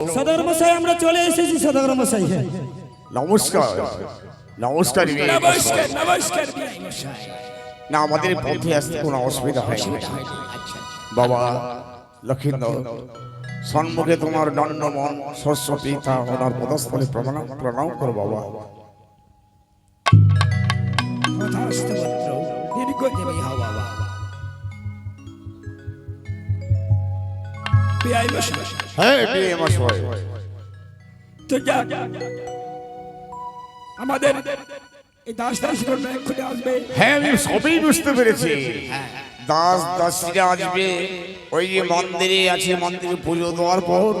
সদর মশাই আমরা চলে এসেছি সদর মশাই। নমস্কার। নমস্কার নমস্কার নমস্কার না আমাদের পথে আসতে কোনো অসুবিধা হয় না বাবা লক্ষিন্দর সম্মুখে তোমার দণ্ডমন সরস্বতী তা ওনার পদস্থলে প্রণাম প্রণাম করো বাবা। দীর্ঘ দেবী মশাই হ্যাঁ বিয়ে মশাই তো যা। আমাদের এই দাস দাস খুলে আসবে। হ্যাঁ আমি সবই বুঝতে পেরেছি। দাস দাসীরা আসবে ওই যে মন্দিরে আছে মন্দিরে পুজো দেওয়ার পর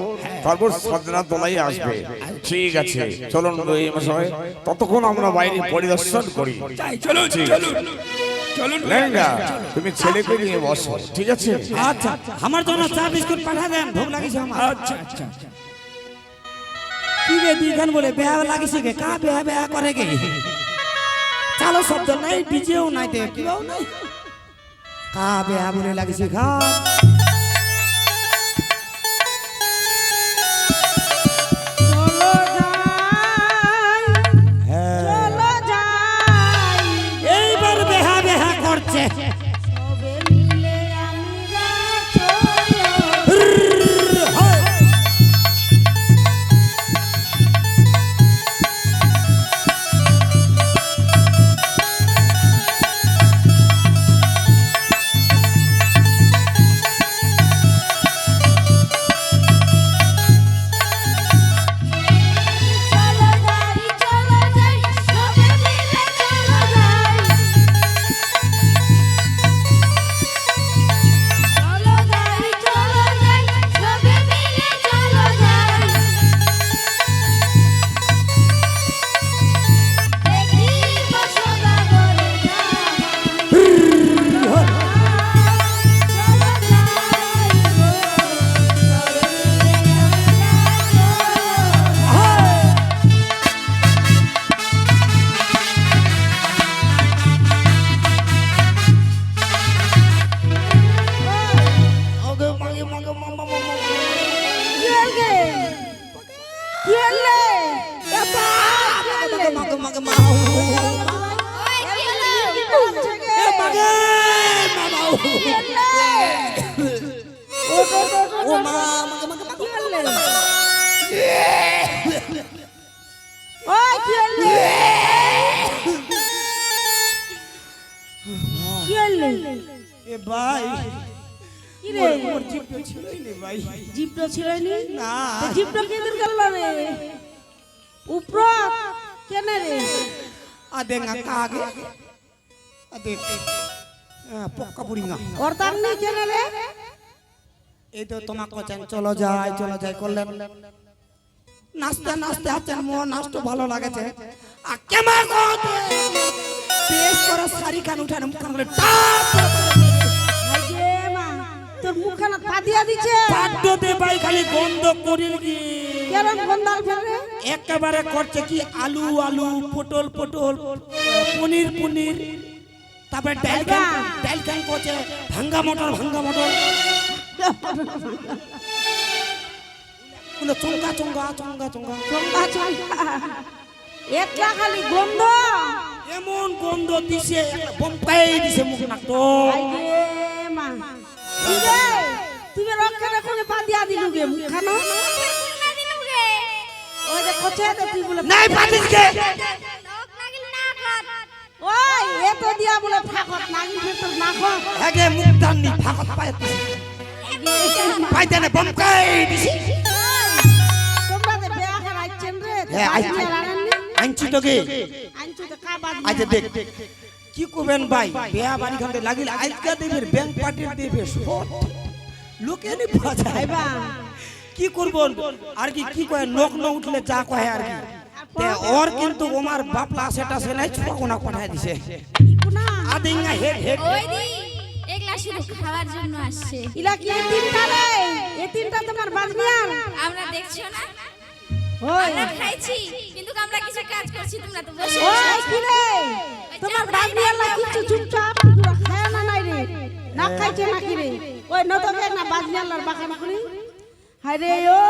তারপর সাধনা তোলাই আসবে। ঠিক আছে চলুন মশাই ততক্ষণ আমরা বাইরে পরিদর্শন করি। চলুন চলুন। লেঙ্গা তুমি ছেলেকে নিয়ে বসো ঠিক আছে? আচ্ছা আমার জন্য চা বিস্কুট পাঠা দেন ভোগ লাগিছে আমার। আচ্ছা আচ্ছা। কি রে দিখান বলে বেহা লাগিছে কে কা বেহা বেহা করে কে চালো শব্দ নাই ডিজেও নাই দে কিও নাই। কা বেহা বলে লাগিছে খা বেহা মাগে কিয়েলে ওই কিয়েলে কিয়েলে এ ভাই। কি রে? জিপটা ছিলই নে ভাই। জিপটা ছিল নি? জিপটা কেদিন গেল রে? উপর কেনে রে? আদে না কাগে আদে পক্কা না ওর তার নেই কেনে রে? এই তো তোমাকে বলছেন চলো যাই চলো যাই করলেন। নাচতে নাচতে আছেন মন নাচতে ভালো লাগেছে। আর কেমন পেশ করে শাড়ি কান উঠানে মুখান করে টাপ করে আগে মা তোর মুখখানা পাদিয়া দিছে পাদ্য দে ভাই খালি গন্ধ করিল কি? কেরম গন্দাল ফেলে একেবারে করছে কি? আলু আলু পটল পটল পনির পনির। তারপরে ডাল ডাল করছে ভাঙ্গা মটর ভাঙ্গা মটর। বলে চঙ্গা চঙ্গা চঙ্গা চঙ্গা। চঙ্গা চঙ্গা। একলা খালি গন্ধ। এমন গন্ধ দিছে বম্পাই দিছে মুখ রে তুমি রক্ষা করে পাদিয়া দিলু গে মুখখানা। ওই যে কোচে দে তুই বলে নাই পাতিস কে ওই এত দিয়া বলে ফাকত নাগি ফেতর নাখত আগে মুখ দাননি ফাকত পায় পাই দেনে বম্পাই তোমরা যে বেয়া খাইছেন রে হ্যাঁ, আনছি তোকে। আনছু তো কা আচ্ছা দেখ। কি করবেন ভাই? বিয়া বাড়ি খান্তে লাগিল আজকা দেবের ব্যাংক পার্টির দেবে সব লোকে নি কি করব? আর কি কি কয়? নখ ন উঠলে যা কয় আর কি। তে ওর কিন্তু ওমার বাপলা সেটা সে নাই ছোয়া কোনা পাঠায় দিছে। কুনা? আদিঙ্গা হেড হেড। ওই দি এগুলা শুধু খাওয়ার জন্য আসছে ইলা কি তিনটা রে এই তিনটা তোমার বাজনিয়ার আমরা দেখছ না? ওই। আমরা খাইছি কিন্তু আমরা কিছু কাজ করছি তোমরা তো বসে ওই কি রে? তোমার বাজনিয়ার লা কিছু চুপচাপ পুরো খায় না নাই রে? না খাইছে নাকি রে? ওই নতকে না বাজনিয়ার লার বাখানা করি হায় রে ও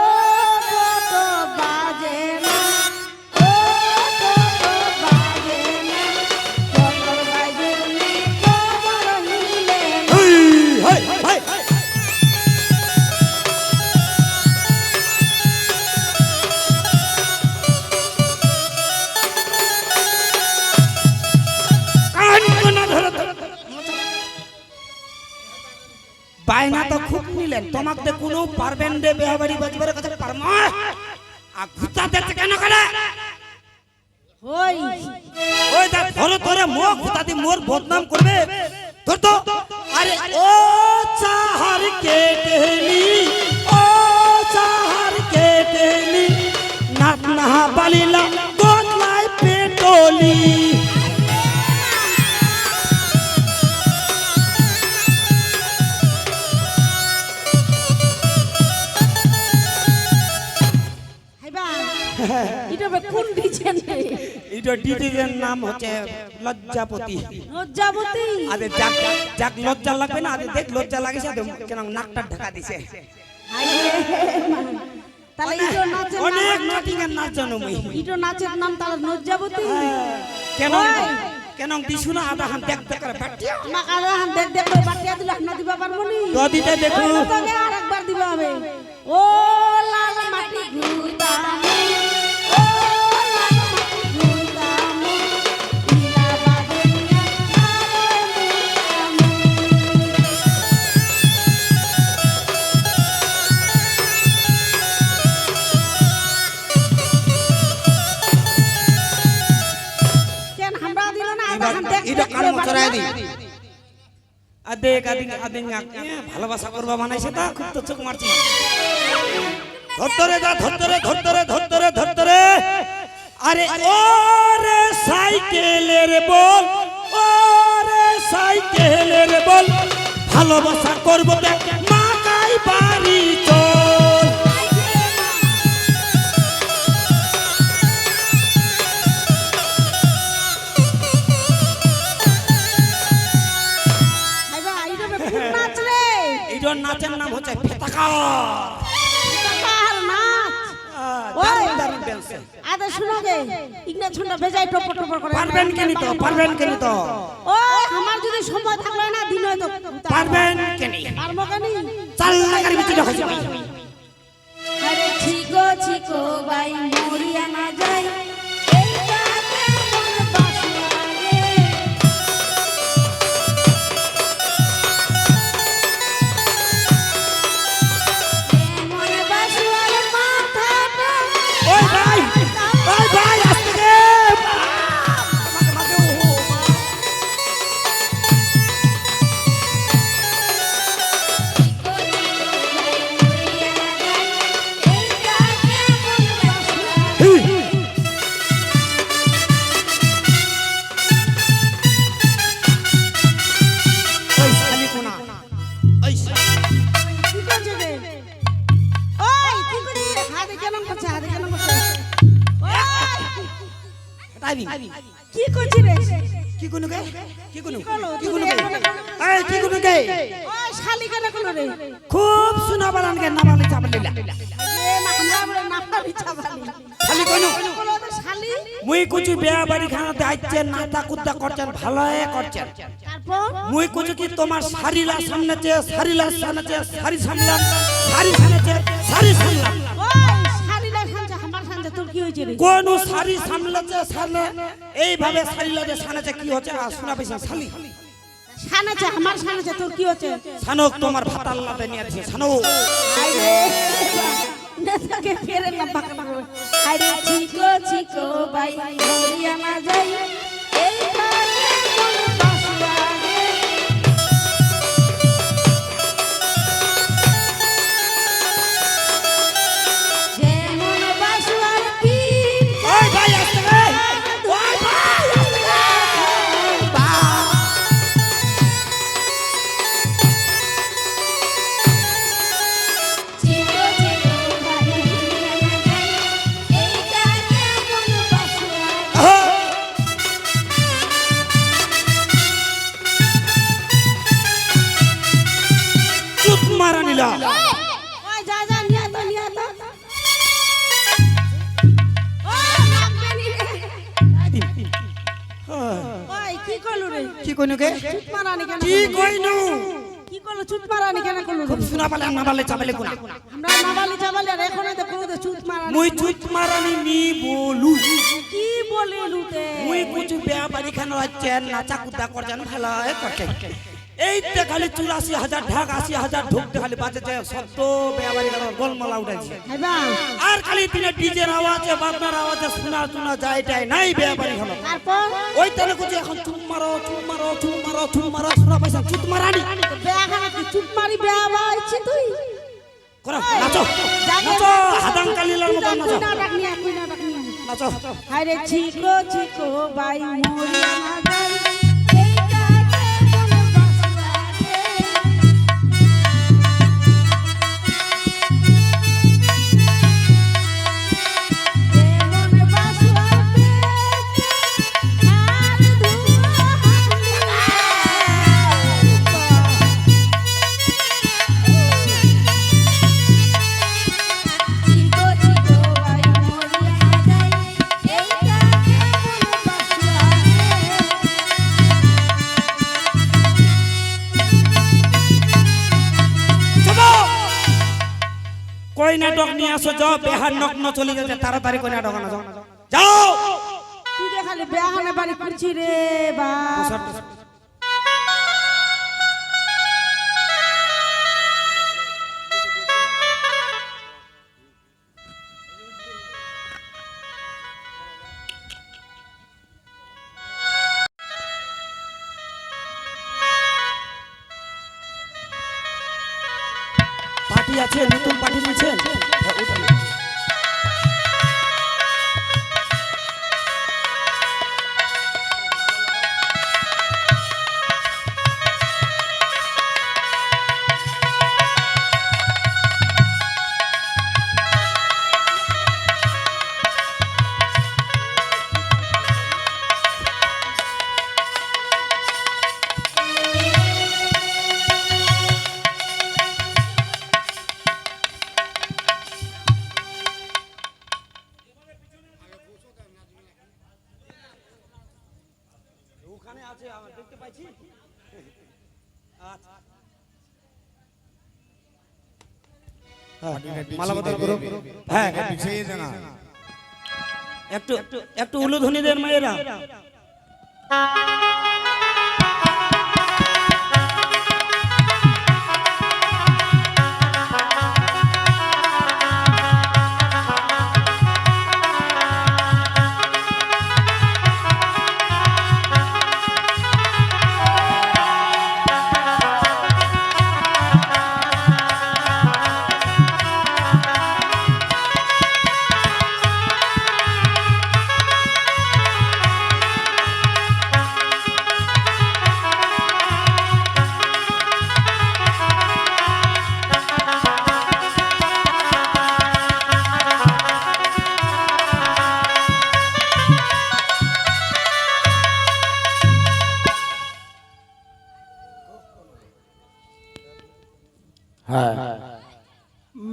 তোমাকে কোনো পারবেন রে বিয়া বাড়ি বাজবার কাছে পারমা আর দেখতে কেন করে? ওই ওই দেখ ধরো ধরে মো দি মোর বদনাম করবে। ধর তো। আরে ও চাহার কেটেলি ও চাহার কে কেটেলি নাক নাহা বালিলা গোদলাই পেটলি। কোন ডিজাইন এটা নাম হচ্ছে লজ্জাপতি। লজ্জাবতী আরে যাক যাক লজ্জা লাগবে না আরে দেখ লজ্জা লাগেছে আরে কেন নাকটা ঢাকা দিছে। তাহলে ইটো নাচের অনেক নাচ জানো মুই ইটো নাচের নাম তাহলে লজ্জাবতী কেন? ওই। কেন? দিছু না আধা হান দেখ দেখ করে বাটিয়া আমাকে হান দেখ দেখ বাটিয়া দিলে আপনা দিবা পারব নি? তো দিতে দেখো। আরেকবার দিবা হবে। ও লাল মাটি ঘুরতামু এটা দি? আদে আদিন ভালোবাসা করবা বানাইছে তা খুব তো চোখ মারছি। ধরতরে যা ধরতরে ধরতরে ধরতরে ধরতরে আরে ও রে সাইকেলের বল ও রে সাইকেলের বল ভালোবাসা করব মা কাই বাড়ি চল। নাচের নাম হচ্ছে ফেতাকা কার নাচ ওই। দারুণ দারুণ আদে শুনো গে ইগনা ছুন্ডা ভেজাই টপর টপর করে পারবেন কেনি তো পারবেন কেনি তো ও আমার যদি সময় থাকলে না দিন হয়তো। পারবেন কেনি পারব কেনি চাল লাগার ভিতরে হয়েছে আরে ছিকো ছিকো বাই মরিয়া না যাই ভালো করছেন মুই কুচি কি তোমার শাড়িলা সামনেছে শাড়িলা সামনেছে শাড়ি সামলাম শাড়ি সামনেছে শাড়ি সামলাম কোন শাড়ি সামলাছে সামনে? এইভাবে শাড়ি লাগে সামনেছে কি হচ্ছে? আর শোনা পেয়েছে শালি? আমার তোর কি হচ্ছে? সানক তোমার নিয়ে আছে সানক। আইরে নেতাকে ফেরে বাই যাই। পালে না কোনা আমরা নাবালি চাবালি আর এখন দেখো তো চুট মারানি মুই চুত মারানি নি বলু। কি বলে লুতে মুই কুচু বিয়া বাড়ি খানো আছেন নাচা কুদা করছেন ভালো করছেন এইতে খালি চুরাশি হাজার ঢাক আশি হাজার ঢুকতে খালি বাজেছে সত্য বেয়াবারি গলমালা উঠেছে আর খালি দিনে ডিজের আওয়াজে বাজনার আওয়াজে শোনা শোনা যায় টাই নাই বেয়াবারি হলো তারপর? ওই তাহলে কুচি এখন চুপ মারো চুপ মারো চুপ মারো চুপ মারো শোনা পয়সা চুপ মারানি। চুপ মারি বেয়া বাড়ছি তুই। করো নাচো। নাচো হাদাং কালিলার মতো নাচো। ডাক নিয়ে কই না ডাক নিয়ে নাচো আরে চিকো চিকো বাই মরিয়া বেহার নগ্ন চলে গেছে তাড়াতাড়ি করে নাটক আনো যাও। যাও তুই খালি বেহানে বাড়ি করছি রে বা একটু একটু উলুধনীদের মায়েরা।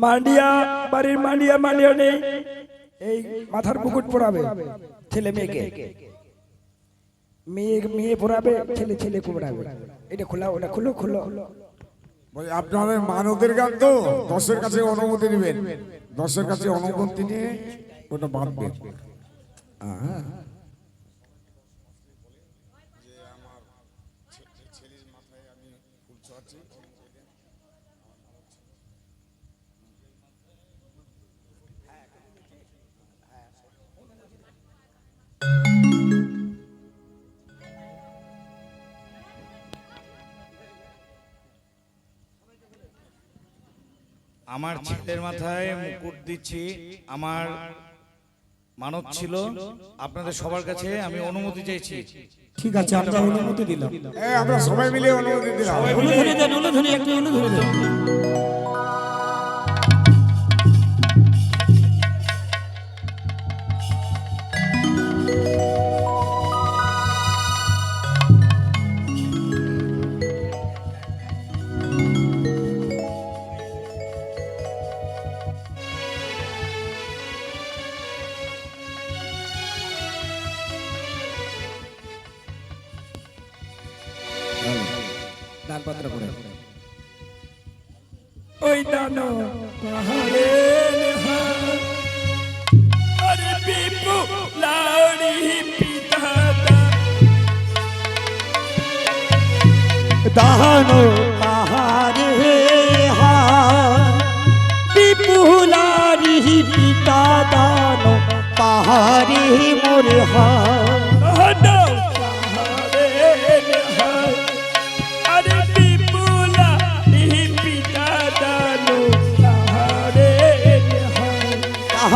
মান্ডিয়া বাড়ির মান্ডিয়া মান্ডিয়া নেই। এই মাথার মুকুট পরাবে ছেলে মেয়েকে। মেয়ে মেয়ে পরাবে ছেলে ছেলে পরাবে এটা খোলা ওটা খুলো খুলো। বলি আপনাদের মানবের গান তো? দশের কাছে অনুমতি নেবেন। দশের কাছে অনুমতি নিয়ে ওটা বাঁধবেন। আমার ছেলের মাথায় মুকুট দিচ্ছি আমার মানত ছিল আপনাদের সবার কাছে আমি অনুমতি চাইছি। ঠিক আছে আমরা অনুমতি দিলাম। আমরা সবাই মিলে অনুমতি দিলাম। দেন একটু দেন। তালপত্র করে ওই দানো পাহাড়ে আরে বিপু লাড়ি পিতা দানো পাহাড়ে বিপুলারি পিতা দানো পাহাড়ে মোরে হা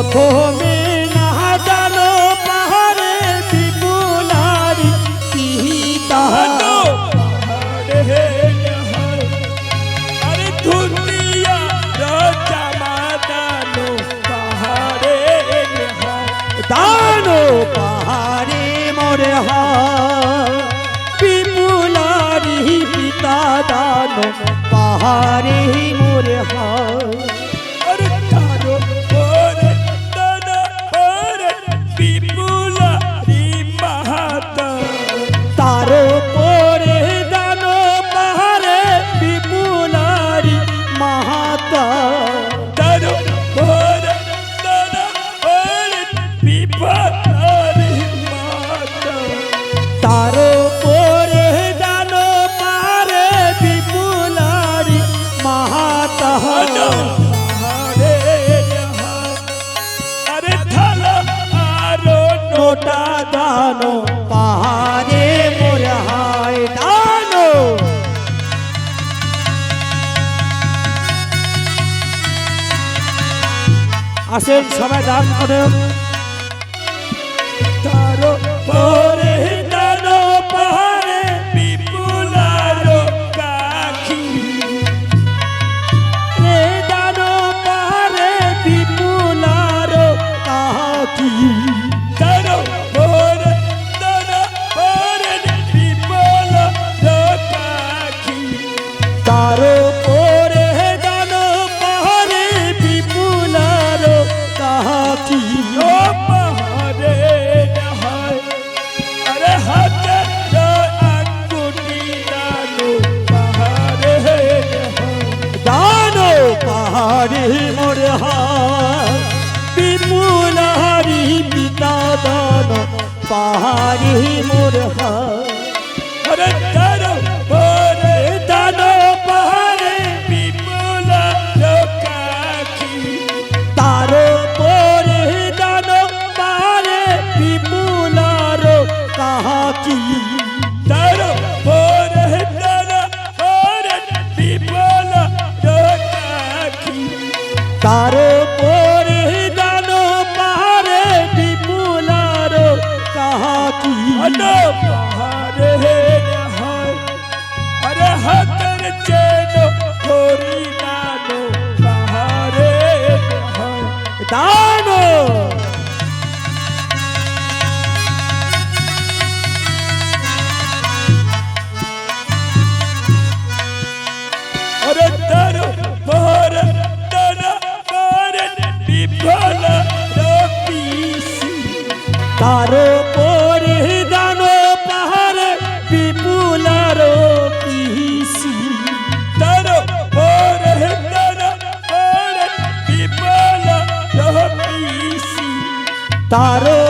Oh. bottom তারও পরিধান পাহাড়ে বিপুলার পিসি। তার পরিধান বিপুলার পিসি। তারও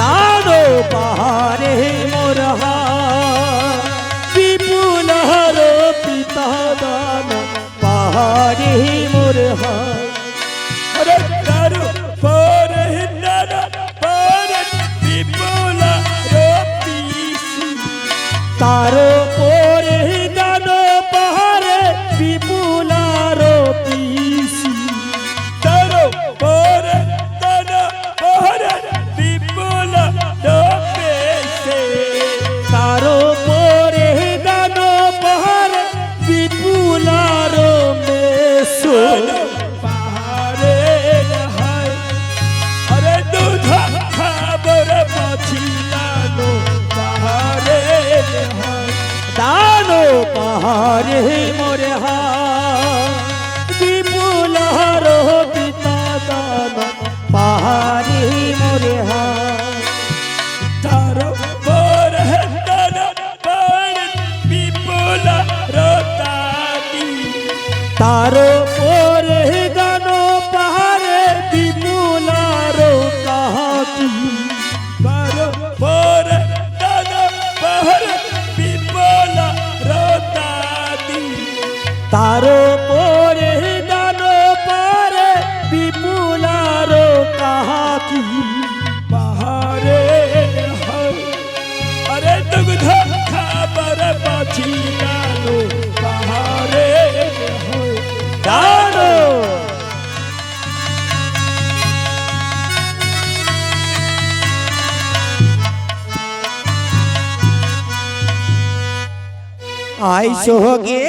stand Pai. হে মা আই সোগে